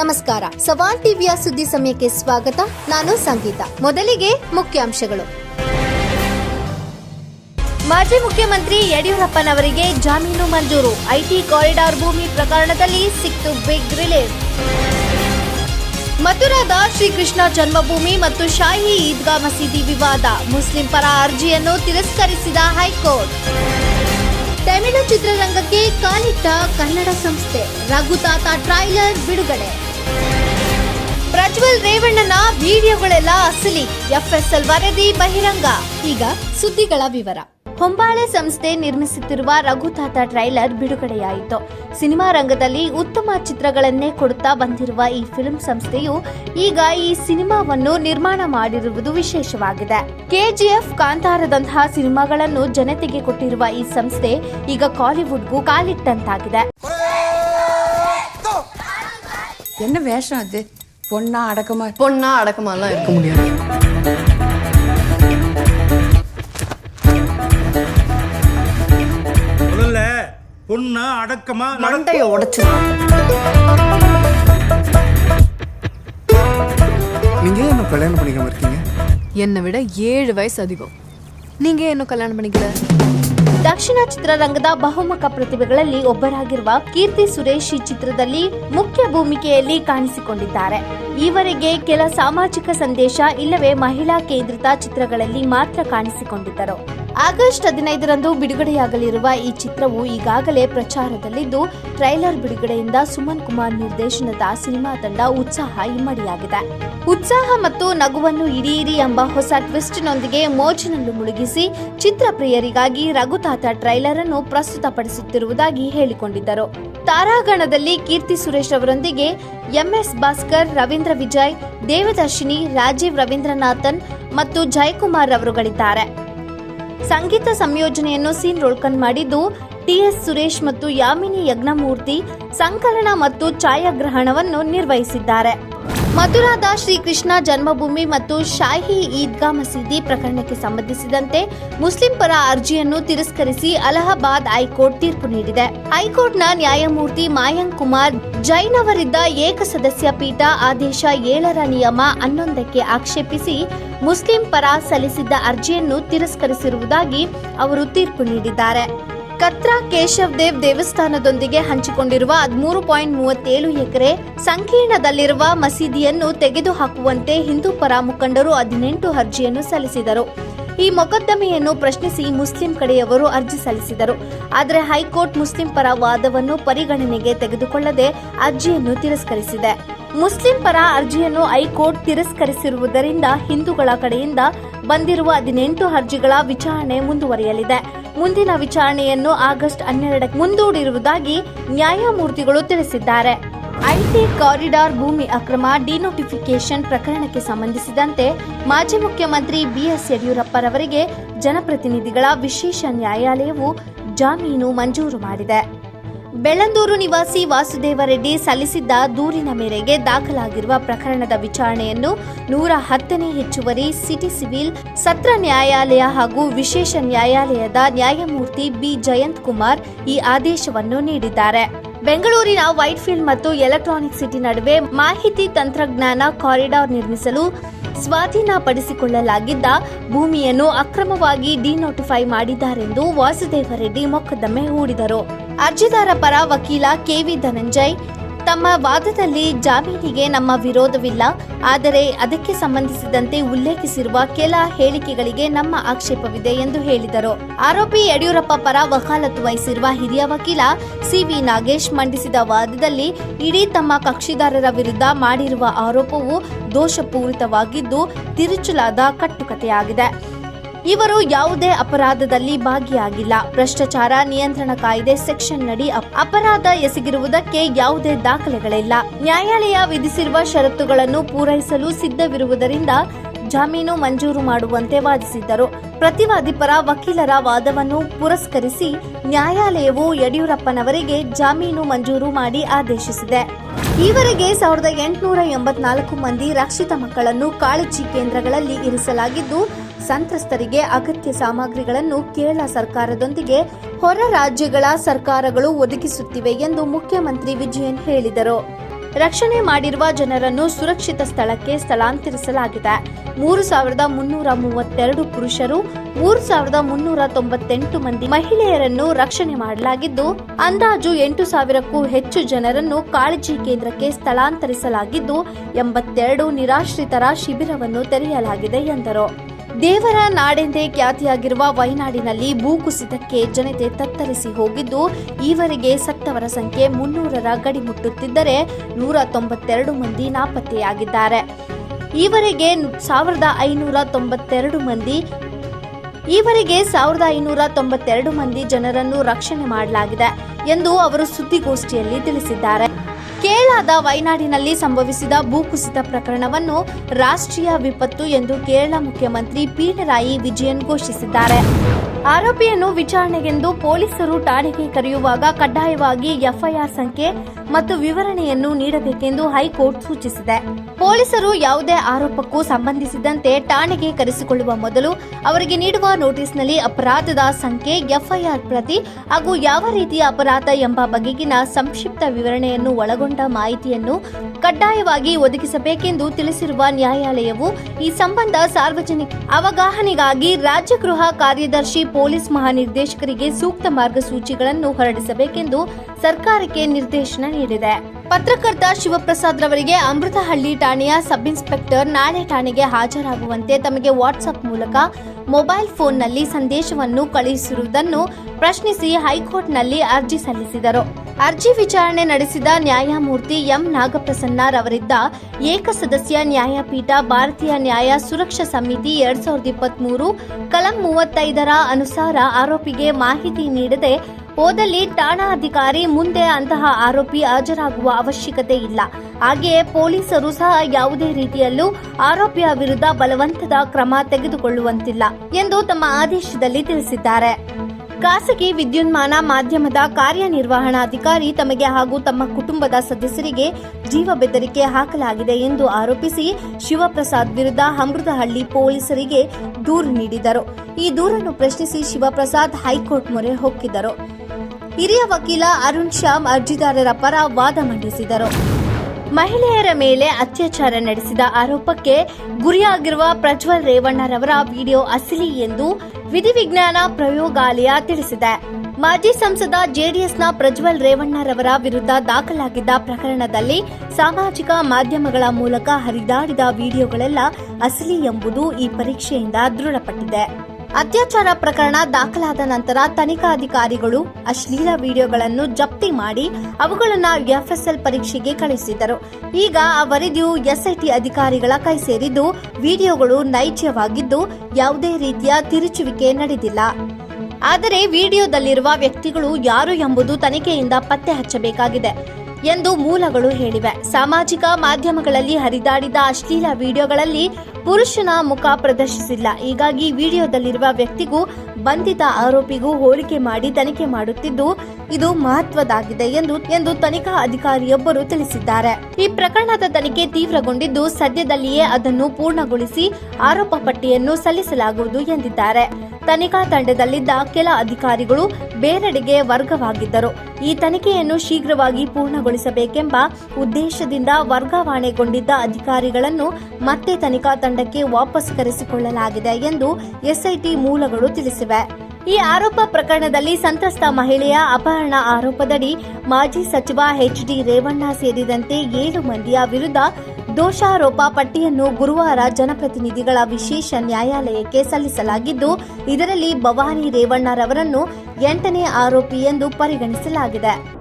ನಮಸ್ಕಾರ. ಸವಾಲ್ ಟಿವಿಯ ಸುದ್ದಿ ಸಮಯಕ್ಕೆ ಸ್ವಾಗತ. ನಾನು ಸಂಗೀತ. ಮೊದಲಿಗೆ ಮುಖ್ಯಾಂಶಗಳು. ಮಾಜಿ ಮುಖ್ಯಮಂತ್ರಿ ಯಡಿಯೂರಪ್ಪನವರಿಗೆ ಜಾಮೀನು ಮಂಜೂರು. ಐಟಿ ಕಾರಿಡಾರ್ ಭೂಮಿ ಪ್ರಕರಣದಲ್ಲಿ ಸಿಕ್ತು ಬಿಗ್ ರಿಲೀಫ್. ಮಥುರಾದ ಶ್ರೀಕೃಷ್ಣ ಜನ್ಮಭೂಮಿ ಮತ್ತು ಶಾಹಿ ಈದ್ಗಾ ಮಸೀದಿ ವಿವಾದ. ಮುಸ್ಲಿಂ ಪರ ಅರ್ಜಿಯನ್ನು ತಿರಸ್ಕರಿಸಿದ ಹೈಕೋರ್ಟ್. ತಮಿಳು ಚಿತ್ರರಂಗಕ್ಕೆ ಕಾಲಿಟ್ಟ ಕನ್ನಡ ಸಂಸ್ಥೆ. ರಘುತಾತ ಟ್ರೈಲರ್ ಬಿಡುಗಡೆ. ಪ್ರಜ್ವಲ್ ರೇವಣ್ಣನ ವಿಡಿಯೋಗಳೆಲ್ಲ ಅಸಲಿ, ಎಫ್ಎಸ್ಎಲ್ ವರದಿ ಬಹಿರಂಗ. ಈಗ ಸುದ್ದಿಗಳ ವಿವರ. ಹೊಂಬಾಳೆ ಸಂಸ್ಥೆ ನಿರ್ಮಿಸುತ್ತಿರುವ ರಘುತಾತ ಟ್ರೈಲರ್ ಬಿಡುಗಡೆಯಾಯಿತು. ಸಿನಿಮಾ ರಂಗದಲ್ಲಿ ಉತ್ತಮ ಚಿತ್ರಗಳನ್ನೇ ಕೊಡುತ್ತಾ ಬಂದಿರುವ ಈ ಫಿಲ್ಮ್ ಸಂಸ್ಥೆಯು ಈಗ ಈ ಸಿನಿಮಾವನ್ನು ನಿರ್ಮಾಣ ಮಾಡಿರುವುದು ವಿಶೇಷವಾಗಿದೆ. ಕೆಜಿಎಫ್ ಕಾಂತಾರದಂತಹ ಸಿನಿಮಾಗಳನ್ನು ಜನತೆಗೆ ಕೊಟ್ಟಿರುವ ಈ ಸಂಸ್ಥೆ ಈಗ ಕಾಲಿವುಡ್ಗೂ ಕಾಲಿಟ್ಟಂತಾಗಿದೆ. என்ன வேஷம் அது? பொண்ணா அடக்கமா? பொண்ணா அடக்கமாலாம் இருக்க முடியாது. முதல்ல பொண்ணா அடக்கமா மண்டைய உடைச்சு நீங்க இன்னும் கல்யாணம் பண்ணிக்காம இருக்கீங்க? என்னை விட ஏழு வயசு அதிகம். ನಿಂಗೆ ಏನು ಕಲ್ಯಾಣ ಮಣಿಗಳ ದಕ್ಷಿಣ ಚಿತ್ರರಂಗದ ಬಹುಮುಖ ಪ್ರತಿಭೆಗಳಲ್ಲಿ ಒಬ್ಬರಾಗಿರುವ ಕೀರ್ತಿ ಸುರೇಶ್ ಈ ಚಿತ್ರದಲ್ಲಿ ಮುಖ್ಯ ಭೂಮಿಕೆಯಲ್ಲಿ ಕಾಣಿಸಿಕೊಂಡಿದ್ದಾರೆ. ಈವರೆಗೆ ಕೆಲ ಸಾಮಾಜಿಕ ಸಂದೇಶ ಇಲ್ಲವೇ ಮಹಿಳಾ ಕೇಂದ್ರಿತ ಚಿತ್ರಗಳಲ್ಲಿ ಮಾತ್ರ ಕಾಣಿಸಿಕೊಂಡಿದ್ದರು. ಆಗಸ್ಟ್ ಹದಿನೈದರಂದು ಬಿಡುಗಡೆಯಾಗಲಿರುವ ಈ ಚಿತ್ರವು ಈಗಾಗಲೇ ಪ್ರಚಾರದಲ್ಲಿದ್ದು, ಟ್ರೈಲರ್ ಬಿಡುಗಡೆಯಿಂದ ಸುಮನ್ ಕುಮಾರ್ ನಿರ್ದೇಶನದ ಸಿನಿಮಾ ತಂಡ ಉತ್ಸಾಹ ಇಮ್ಮಡಿಯಾಗಿದೆ. ಉತ್ಸಾಹ ಮತ್ತು ನಗುವನ್ನು ಇಡೀರಿ ಎಂಬ ಹೊಸ ಟ್ವಿಸ್ಟ್ನೊಂದಿಗೆ ಮೋಜಿನಲ್ಲೂ ಮುಳುಗಿಸಿ ಚಿತ್ರ ಪ್ರಿಯರಿಗಾಗಿ ರಘುತಾತ ಟ್ರೈಲರ್ ಅನ್ನು ಪ್ರಸ್ತುತಪಡಿಸುತ್ತಿರುವುದಾಗಿ ಹೇಳಿಕೊಂಡಿದ್ದರು. ತಾರಾಗಣದಲ್ಲಿ ಕೀರ್ತಿ ಸುರೇಶ್ ಅವರೊಂದಿಗೆ ಎಂಎಸ್ ಭಾಸ್ಕರ್, ರವೀಂದ್ರ ವಿಜಯ್, ದೇವದರ್ಶಿನಿ, ರಾಜೀವ್ ರವೀಂದ್ರನಾಥನ್ ಮತ್ತು ಜಯಕುಮಾರ್ ಅವರುಗಳಿದ್ದಾರೆ ಸಂಗೀತ ಸಂಯೋಜನೆಯನ್ನು ಸೀನ್ ರೋಲ್ಕನ್ ಮಾಡಿದ್ದು ಟಿಎಸ್ ಸುರೇಶ್ ಮತ್ತು ಯಾಮಿನಿ ಯಜ್ಞಮೂರ್ತಿ ಸಂಕಲನ ಮತ್ತು ಛಾಯಾಗ್ರಹಣವನ್ನು ನಿರ್ವಹಿಸಿದ್ದಾರೆ. ಮಥುರಾದ ಶ್ರೀಕೃಷ್ಣ ಜನ್ಮಭೂಮಿ ಮತ್ತು ಶಾಹಿ ಈದ್ಗಾ ಮಸೀದಿ ಪ್ರಕರಣಕ್ಕೆ ಸಂಬಂಧಿಸಿದಂತೆ ಮುಸ್ಲಿಂ ಪರ ಅರ್ಜಿಯನ್ನು ತಿರಸ್ಕರಿಸಿ ಅಲಹಾಬಾದ್ ಹೈಕೋರ್ಟ್ ತೀರ್ಪು ನೀಡಿದೆ. ಹೈಕೋರ್ಟ್ನ ನ್ಯಾಯಮೂರ್ತಿ ಮಾಯಾಂಕ್ ಕುಮಾರ್, ಜೈನ್ ಅವರಿದ್ದ ಏಕಸದಸ್ಯ ಪೀಠ ಆದೇಶ ಏಳರ ನಿಯಮ ಹನ್ನೊಂದಕ್ಕೆ ಆಕ್ಷೇಪಿಸಿ ಮುಸ್ಲಿಂ ಪರ ಸಲ್ಲಿಸಿದ್ದ ಅರ್ಜಿಯನ್ನು ತಿರಸ್ಕರಿಸಿರುವುದಾಗಿ ಅವರು ತೀರ್ಪು ನೀಡಿದ್ದಾರೆ. ಕತ್ರಾ ಕೇಶವ್ ದೇವ್ ದೇವಸ್ಥಾನದೊಂದಿಗೆ ಹಂಚಿಕೊಂಡಿರುವ ಹದಿಮೂರು ಪಾಯಿಂಟ್ ಮೂವತ್ತೇಳು ಎಕರೆ ಸಂಕೀರ್ಣದಲ್ಲಿರುವ ಮಸೀದಿಯನ್ನು ತೆಗೆದುಹಾಕುವಂತೆ ಹಿಂದೂ ಪರ ಮುಖಂಡರು ಹದಿನೆಂಟು ಅರ್ಜಿಯನ್ನು ಸಲ್ಲಿಸಿದರು. ಈ ಮೊಕದ್ದಮೆಯನ್ನು ಪ್ರಶ್ನಿಸಿ ಮುಸ್ಲಿಂ ಕಡೆಯವರು ಅರ್ಜಿ ಸಲ್ಲಿಸಿದರು. ಆದರೆ ಹೈಕೋರ್ಟ್ ಮುಸ್ಲಿಂ ಪರ ವಾದವನ್ನು ಪರಿಗಣನೆಗೆ ತೆಗೆದುಕೊಳ್ಳದೆ ಅರ್ಜಿಯನ್ನು ತಿರಸ್ಕರಿಸಿದೆ. ಮುಸ್ಲಿಂ ಪರ ಅರ್ಜಿಯನ್ನು ಹೈಕೋರ್ಟ್ ತಿರಸ್ಕರಿಸಿರುವುದರಿಂದ ಹಿಂದೂಗಳ ಕಡೆಯಿಂದ ಬಂದಿರುವ ಹದಿನೆಂಟು ಅರ್ಜಿಗಳ ವಿಚಾರಣೆ ಮುಂದುವರಿಯಲಿದೆ. ಮುಂದಿನ ವಿಚಾರಣೆಯನ್ನು ಆಗಸ್ಟ್ ಹನ್ನೆರಡಕ್ಕೆ ಮುಂದೂಡಿರುವುದಾಗಿ ನ್ಯಾಯಮೂರ್ತಿಗಳು ತಿಳಿಸಿದ್ದಾರೆ. ಐಟಿ ಕಾರಿಡಾರ್ ಭೂಮಿ ಅಕ್ರಮ ಡಿನೋಟಿಫಿಕೇಶನ್ ಪ್ರಕರಣಕ್ಕೆ ಸಂಬಂಧಿಸಿದಂತೆ ಮಾಜಿ ಮುಖ್ಯಮಂತ್ರಿ ಬಿಎಸ್ ಯಡಿಯೂರಪ್ಪರವರಿಗೆ ಜನಪ್ರತಿನಿಧಿಗಳ ವಿಶೇಷ ನ್ಯಾಯಾಲಯವು ಜಾಮೀನು ಮಂಜೂರು ಮಾಡಿದೆ. ಬೆಳ್ಳಂದೂರು ನಿವಾಸಿ ವಾಸುದೇವ ರೆಡ್ಡಿ ಸಲ್ಲಿಸಿದ್ದ ದೂರಿನ ಮೇರೆಗೆ ದಾಖಲಾಗಿರುವ ಪ್ರಕರಣದ ವಿಚಾರಣೆಯನ್ನು ನೂರ ಹತ್ತನೇ ಹೆಚ್ಚುವರಿ ಸಿಟಿ ಸಿವಿಲ್, ಸತ್ರ ನ್ಯಾಯಾಲಯ ಹಾಗೂ ವಿಶೇಷ ನ್ಯಾಯಾಲಯದ ನ್ಯಾಯಮೂರ್ತಿ ಬಿ. ಜಯಂತ್ ಕುಮಾರ್ ಈ ಆದೇಶವನ್ನು ನೀಡಿದ್ದಾರೆ. ಬೆಂಗಳೂರಿನ ವೈಟ್ಫೀಲ್ಡ್ ಮತ್ತು ಎಲೆಕ್ಟ್ರಾನಿಕ್ ಸಿಟಿ ನಡುವೆ ಮಾಹಿತಿ ತಂತ್ರಜ್ಞಾನ ಕಾರಿಡಾರ್ ನಿರ್ಮಿಸಲು ಸ್ವಾಧೀನಪಡಿಸಿಕೊಳ್ಳಲಾಗಿದ್ದ ಭೂಮಿಯನ್ನು ಅಕ್ರಮವಾಗಿ ಡಿನೋಟಿಫೈ ಮಾಡಿದ್ದಾರೆಂದು ವಾಸುದೇವ ರೆಡ್ಡಿ ಮೊಕದ್ದಮೆ ಹೂಡಿದರು. ಅರ್ಜಿದಾರ ಪರ ವಕೀಲ ಕೆವಿ ಧನಂಜಯ್, ತಮ್ಮ ವಾದದಲ್ಲಿ ಜಾಮೀನಿಗೆ ನಮ್ಮ ವಿರೋಧವಿಲ್ಲ, ಆದರೆ ಅದಕ್ಕೆ ಸಂಬಂಧಿಸಿದಂತೆ ಉಲ್ಲೇಖಿಸಿರುವ ಕೆಲ ಹೇಳಿಕೆಗಳಿಗೆ ನಮ್ಮ ಆಕ್ಷೇಪವಿದೆ ಎಂದು ಹೇಳಿದರು. ಆರೋಪಿ ಯಡಿಯೂರಪ್ಪ ಪರ ವಕಾಲತ್ತು ವಹಿಸಿರುವ ಹಿರಿಯ ವಕೀಲ ಸಿವಿ ನಾಗೇಶ್ ಮಂಡಿಸಿದ ವಾದದಲ್ಲಿ ಇಡೀ ತಮ್ಮ ಕಕ್ಷಿದಾರರ ವಿರುದ್ಧ ಮಾಡಿರುವ ಆರೋಪವು ದೋಷಪೂರಿತವಾಗಿದ್ದು, ತಿರುಚಲಾದ ಕಟ್ಟುಕತೆಯಾಗಿದೆ ಇವರು ಯಾವುದೇ ಅಪರಾಧದಲ್ಲಿ ಭಾಗಿಯಾಗಿಲ್ಲ. ಭ್ರಷ್ಟಾಚಾರ ನಿಯಂತ್ರಣ ಕಾಯ್ದೆ ಸೆಕ್ಷನ್ ನಡಿ ಅಪ್- ಅಪರಾಧ ಎಸಗಿರುವುದಕ್ಕೆ ಯಾವುದೇ ದಾಖಲೆಗಳಿಲ್ಲ. ನ್ಯಾಯಾಲಯ ವಿಧಿಸಿರುವ ಷರತ್ತುಗಳನ್ನು ಪೂರೈಸಲು ಸಿದ್ಧವಿರುವುದರಿಂದ ಜಾಮೀನು ಮಂಜೂರು ಮಾಡುವಂತೆ ವಾದಿಸಿದ್ದರು. ಪ್ರತಿವಾದಿ ಪರ ವಕೀಲರ ವಾದವನ್ನು ಪುರಸ್ಕರಿಸಿ ನ್ಯಾಯಾಲಯವು ಯಡಿಯೂರಪ್ಪನವರಿಗೆ ಜಾಮೀನು ಮಂಜೂರು ಮಾಡಿ ಆದೇಶಿಸಿದೆ. ಈವರೆಗೆ ಸಾವಿರದ ಎಂಟುನೂರ ಎಂಬತ್ನಾಲ್ಕು ಮಂದಿ ರಕ್ಷಿತ ಮಕ್ಕಳನ್ನು ಕಾಳಜಿ ಕೇಂದ್ರಗಳಲ್ಲಿ ಇರಿಸಲಾಗಿದ್ದು ಸಂತ್ರಸ್ತರಿಗೆ ಅಗತ್ಯ ಸಾಮಗ್ರಿಗಳನ್ನು ಕೇರಳ ಸರ್ಕಾರದೊಂದಿಗೆ ಹೊರ ರಾಜ್ಯಗಳ ಸರ್ಕಾರಗಳು ಒದಗಿಸುತ್ತಿವೆ ಎಂದು ಮುಖ್ಯಮಂತ್ರಿ ವಿಜಯನ್ ಹೇಳಿದರು. ರಕ್ಷಣೆ ಮಾಡಿರುವ ಜನರನ್ನು ಸುರಕ್ಷಿತ ಸ್ಥಳಕ್ಕೆ ಸ್ಥಳಾಂತರಿಸಲಾಗಿದೆ. ಮೂರು ಸಾವಿರದ ಮುನ್ನೂರ ಮೂವತ್ತೆರಡು ಪುರುಷರು, ಮೂರು ಸಾವಿರದ ಮುನ್ನೂರ ತೊಂಬತ್ತೆಂಟು ಮಂದಿ ಮಹಿಳೆಯರನ್ನು ರಕ್ಷಣೆ ಮಾಡಲಾಗಿದ್ದು, ಅಂದಾಜು ಎಂಟು ಸಾವಿರಕ್ಕೂ ಹೆಚ್ಚು ಜನರನ್ನು ಕಾಳಜಿ ಕೇಂದ್ರಕ್ಕೆ ಸ್ಥಳಾಂತರಿಸಲಾಗಿದ್ದು, ಎಂಬತ್ತೆರಡು ನಿರಾಶ್ರಿತರ ಶಿಬಿರವನ್ನು ತೆರೆಯಲಾಗಿದೆ ಎಂದರು. ದೇವರ ನಾಡೆಂದೇ ಖ್ಯಾತಿಯಾಗಿರುವ ವಯನಾಡಿನಲ್ಲಿ ಭೂಕುಸಿತಕ್ಕೆ ಜನತೆ ತತ್ತರಿಸಿ ಹೋಗಿದ್ದು, ಈವರೆಗೆ ಸತ್ತವರ ಸಂಖ್ಯೆ ಮುನ್ನೂರರ ಗಡಿ ಮುಟ್ಟುತ್ತಿದ್ದರೆ ನೂರ ತೊಂಬತ್ತೆರಡು ಮಂದಿ ನಾಪತ್ತೆಯಾಗಿದ್ದಾರೆ. ಈವರೆಗೆ ಸಾವಿರದ ಐನೂರ ತೊಂಬತ್ತೆರಡು ಮಂದಿ, ಈವರೆಗೆ ಸಾವಿರದ ಐನೂರ ತೊಂಬತ್ತೆರಡು ಮಂದಿ ಜನರನ್ನು ರಕ್ಷಣೆ ಮಾಡಲಾಗಿದೆ ಎಂದು ಅವರು ಸುದ್ದಿಗೋಷ್ಠಿಯಲ್ಲಿ ತಿಳಿಸಿದ್ದಾರೆ. ಕೇರಳದ ವೈನಾಡಿನಲ್ಲಿ ಸಂಭವಿಸಿದ ಭೂಕುಸಿತ ಪ್ರಕರಣವನ್ನು ರಾಷ್ಟ್ರೀಯ ವಿಪತ್ತು ಎಂದು ಕೇರಳ ಮುಖ್ಯಮಂತ್ರಿ ಪಿಣರಾಯಿ ವಿಜಯನ್ ಘೋಷಿಸಿದ್ದಾರೆ. ಆರೋಪಿಯನ್ನು ವಿಚಾರಣೆಗೆಂದು ಪೊಲೀಸರು ಠಾಣೆಗೆ ಕರೆಯುವಾಗ ಕಡ್ಡಾಯವಾಗಿ ಎಫ್ಐಆರ್ ಸಂಖ್ಯೆ ಮತ್ತು ವಿವರಣೆಯನ್ನು ನೀಡಬೇಕೆಂದು ಹೈಕೋರ್ಟ್ ಸೂಚಿಸಿದೆ. ಪೊಲೀಸರು ಯಾವುದೇ ಆರೋಪಕ್ಕೂ ಸಂಬಂಧಿಸಿದಂತೆ ಠಾಣೆಗೆ ಕರೆಸಿಕೊಳ್ಳುವ ಮೊದಲು ಅವರಿಗೆ ನೀಡುವ ನೋಟಿಸ್ನಲ್ಲಿ ಅಪರಾಧದ ಸಂಖ್ಯೆ, ಎಫ್ಐಆರ್ ಪ್ರತಿ ಹಾಗೂ ಯಾವ ರೀತಿಯ ಅಪರಾಧ ಎಂಬ ಬಗೆಗಿನ ಸಂಕ್ಷಿಪ್ತ ವಿವರಣೆಯನ್ನು ಒಳಗೊಂಡ ಮಾಹಿತಿಯನ್ನು ಕಡ್ಡಾಯವಾಗಿ ಒದಗಿಸಬೇಕೆಂದು ತಿಳಿಸಿರುವ ನ್ಯಾಯಾಲಯವು ಈ ಸಂಬಂಧ ಸಾರ್ವಜನಿಕ ಅವಗಾಹನೆಗಾಗಿ ರಾಜ್ಯ ಗೃಹ ಕಾರ್ಯದರ್ಶಿ ಪೊಲೀಸ್ ಮಹಾನಿರ್ದೇಶಕರಿಗೆ ಸೂಕ್ತ ಮಾರ್ಗಸೂಚಿಗಳನ್ನು ಹೊರಡಿಸಬೇಕೆಂದು ಸರ್ಕಾರಕ್ಕೆ ನಿರ್ದೇಶನ ನೀಡಿದೆ. ಪತ್ರಕರ್ತ ಶಿವಪ್ರಸಾದ್ ರವರಿಗೆ ಅಮೃತಹಳ್ಳಿ ಠಾಣೆಯ ಸಬ್ ಇನ್ಸ್ಪೆಕ್ಟರ್ ನಾಳೆ ಠಾಣೆಗೆ ಹಾಜರಾಗುವಂತೆ ತಮಗೆ ವಾಟ್ಸ್ಆಪ್ ಮೂಲಕ ಮೊಬೈಲ್ ಫೋನ್ನಲ್ಲಿ ಸಂದೇಶವನ್ನು ಕಳುಹಿಸಿರುವುದನ್ನು ಪ್ರಶ್ನಿಸಿ ಹೈಕೋರ್ಟ್ನಲ್ಲಿ ಅರ್ಜಿ ಸಲ್ಲಿಸಿದರು. ಅರ್ಜಿ ವಿಚಾರಣೆ ನಡೆಸಿದ ನ್ಯಾಯಮೂರ್ತಿ ಎಂ ನಾಗಪ್ರಸನ್ನ ರವರಿದ್ದ ಏಕಸದಸ್ಯ ನ್ಯಾಯಪೀಠ ಭಾರತೀಯ ನ್ಯಾಯ ಸುರಕ್ಷಾ ಸಮಿತಿ ಎರಡ್ ಸಾವಿರದ ಇಪ್ಪತ್ಮೂರು ಕಲಂ ಮೂವತ್ತೈದರ ಅನುಸಾರ ಆರೋಪಿಗೆ ಮಾಹಿತಿ ನೀಡದೆ ಹೋದಲ್ಲಿ ಠಾಣಾಧಿಕಾರಿ ಮುಂದೆ ಅಂತಹ ಆರೋಪಿ ಹಾಜರಾಗುವ ಅವಶ್ಯಕತೆ ಇಲ್ಲ. ಹಾಗೆಯೇ ಪೊಲೀಸರು ಸಹ ಯಾವುದೇ ರೀತಿಯಲ್ಲೂ ಆರೋಪಿಯ ವಿರುದ್ಧ ಬಲವಂತದ ಕ್ರಮ ತೆಗೆದುಕೊಳ್ಳುವಂತಿಲ್ಲ ಎಂದು ತಮ್ಮ ಆದೇಶದಲ್ಲಿ ತಿಳಿಸಿದ್ದಾರೆ. ಖಾಸಗಿ ವಿದ್ಯುನ್ಮಾನ ಮಾಧ್ಯಮದ ಕಾರ್ಯನಿರ್ವಹಣಾಧಿಕಾರಿ ತಮಗೆ ಹಾಗೂ ತಮ್ಮ ಕುಟುಂಬದ ಸದಸ್ಯರಿಗೆ ಜೀವ ಬೆದರಿಕೆ ಹಾಕಲಾಗಿದೆ ಎಂದು ಆರೋಪಿಸಿ ಶಿವಪ್ರಸಾದ್ ವಿರುದ್ಧ ಅಮೃತಹಳ್ಳಿ ಪೊಲೀಸರಿಗೆ ದೂರು ನೀಡಿದರು. ಈ ದೂರನ್ನು ಪ್ರಶ್ನಿಸಿ ಶಿವಪ್ರಸಾದ್ ಹೈಕೋರ್ಟ್ ಮೊರೆ ಹೊಕ್ಕಿದರು. ಹಿರಿಯ ವಕೀಲ ಅರುಣ್ ಶ್ಯಾಮ್ ಅರ್ಜಿದಾರರ ಪರ ವಾದ ಮಂಡಿಸಿದರು. ಮಹಿಳೆಯರ ಮೇಲೆ ಅತ್ಯಾಚಾರ ನಡೆಸಿದ ಆರೋಪಕ್ಕೆ ಗುರಿಯಾಗಿರುವ ಪ್ರಜ್ವಲ್ ರೇವಣ್ಣರವರ ವಿಡಿಯೋ ಅಸಲಿ ಎಂದು ವಿಧಿವಿಜ್ಞಾನ ಪ್ರಯೋಗಾಲಯ ತಿಳಿಸಿದೆ. ಮಾಜಿ ಸಂಸದ ಜೆಡಿಎಸ್ನ ಪ್ರಜ್ವಲ್ ರೇವಣ್ಣರವರ ವಿರುದ್ಧ ದಾಖಲಾಗಿದ್ದ ಪ್ರಕರಣದಲ್ಲಿ ಸಾಮಾಜಿಕ ಮಾಧ್ಯಮಗಳ ಮೂಲಕ ಹರಿದಾಡಿದ ವಿಡಿಯೋಗಳೆಲ್ಲ ಅಸಲಿ ಎಂಬುದು ಈ ಪರೀಕ್ಷೆಯಿಂದ ದೃಢಪಟ್ಟಿದೆ. ಅತ್ಯಾಚಾರ ಪ್ರಕರಣ ದಾಖಲಾದ ನಂತರ ತನಿಖಾಧಿಕಾರಿಗಳು ಅಶ್ಲೀಲ ವಿಡಿಯೋಗಳನ್ನು ಜಪ್ತಿ ಮಾಡಿ ಅವುಗಳನ್ನು ಎಫ್ಎಸ್ಎಲ್ ಪರೀಕ್ಷೆಗೆ ಕಳುಹಿಸಿದರು ಈಗ ಆ ವರದಿಯು ಎಸ್ಐಟಿ ಅಧಿಕಾರಿಗಳ ಕೈ ಸೇರಿದ್ದು ವಿಡಿಯೋಗಳು ನೈಜವಾಗಿದ್ದು ಯಾವುದೇ ರೀತಿಯ ತಿರುಚುವಿಕೆ ನಡೆದಿಲ್ಲ. ಆದರೆ ವಿಡಿಯೋದಲ್ಲಿರುವ ವ್ಯಕ್ತಿಗಳು ಯಾರು ಎಂಬುದು ತನಿಖೆಯಿಂದ ಪತ್ತೆ ಹಚ್ಚಬೇಕಾಗಿದೆ. ಎಂದು ಮೂಲಗಳು ಹೇಳಿವೆ. ಸಾಮಾಜಿಕ ಮಾಧ್ಯಮಗಳಲ್ಲಿ ಹರಿದಾಡಿದ ಅಶ್ಲೀಲ ವಿಡಿಯೋಗಳಲ್ಲಿ ಪುರುಷನ ಮುಖ ಪ್ರದರ್ಶಿಸಿಲ್ಲ. ಹೀಗಾಗಿ ವಿಡಿಯೋದಲ್ಲಿರುವ ವ್ಯಕ್ತಿಗೂ ಬಂಧಿತ ಆರೋಪಿಗೂ ಹೋಲಿಕೆ ಮಾಡಿ ತನಿಖೆ ಮಾಡುತ್ತಿದ್ದು, ಇದು ಮಹತ್ವದಾಗಿದೆ ಎಂದು ಎಂದು ತನಿಖಾ ಅಧಿಕಾರಿಯೊಬ್ಬರು ತಿಳಿಸಿದ್ದಾರೆ. ಈ ಪ್ರಕರಣದ ತನಿಖೆ ತೀವ್ರಗೊಂಡಿದ್ದು, ಸದ್ಯದಲ್ಲಿಯೇ ಅದನ್ನು ಪೂರ್ಣಗೊಳಿಸಿ ಆರೋಪ ಪಟ್ಟಿಯನ್ನು ಸಲ್ಲಿಸಲಾಗುವುದು ಎಂದಿದ್ದಾರೆ. ತನಿಖಾ ತಂಡದಲ್ಲಿದ್ದ ಕೆಲ ಅಧಿಕಾರಿಗಳು ಬೇರೆಡೆಗೆ ವರ್ಗವಾಗಿದ್ದರು. ಈ ತನಿಖೆಯನ್ನು ಶೀಘ್ರವಾಗಿ ಪೂರ್ಣಗೊಳಿಸಬೇಕೆಂಬ ಉದ್ದೇಶದಿಂದ ವರ್ಗಾವಣೆಗೊಂಡಿದ್ದ ಅಧಿಕಾರಿಗಳನ್ನು ಮತ್ತೆ ತನಿಖಾ ತಂಡಕ್ಕೆ ವಾಪಸ್ ಕರೆಸಿಕೊಳ್ಳಲಾಗಿದೆ ಎಂದು ಎಸ್ಐಟಿ ಮೂಲಗಳು ತಿಳಿಸಿವೆ. ಈ ಆರೋಪ ಪ್ರಕರಣದಲ್ಲಿ ಸಂತ್ರಸ್ತ ಮಹಿಳೆಯ ಅಪಹರಣ ಆರೋಪದಡಿ ಮಾಜಿ ಸಚಿವ ಎಚ್ ಡಿ ರೇವಣ್ಣ ಸೇರಿದಂತೆ ಏಳು ಮಂದಿಯ ವಿರುದ್ಧ ದೋಷಾರೋಪ ಪಟ್ಟಿಯನ್ನು ಗುರುವಾರ ಜನಪ್ರತಿನಿಧಿಗಳ ವಿಶೇಷ ನ್ಯಾಯಾಲಯಕ್ಕೆ ಸಲ್ಲಿಸಲಾಗಿದ್ದು ಇದರಲ್ಲಿ ಭವಾನಿ ರೇವಣ್ಣರವರನ್ನು ಎಂಟನೇ ಆರೋಪಿ ಎಂದು ಪರಿಗಣಿಸಲಾಗಿದೆ.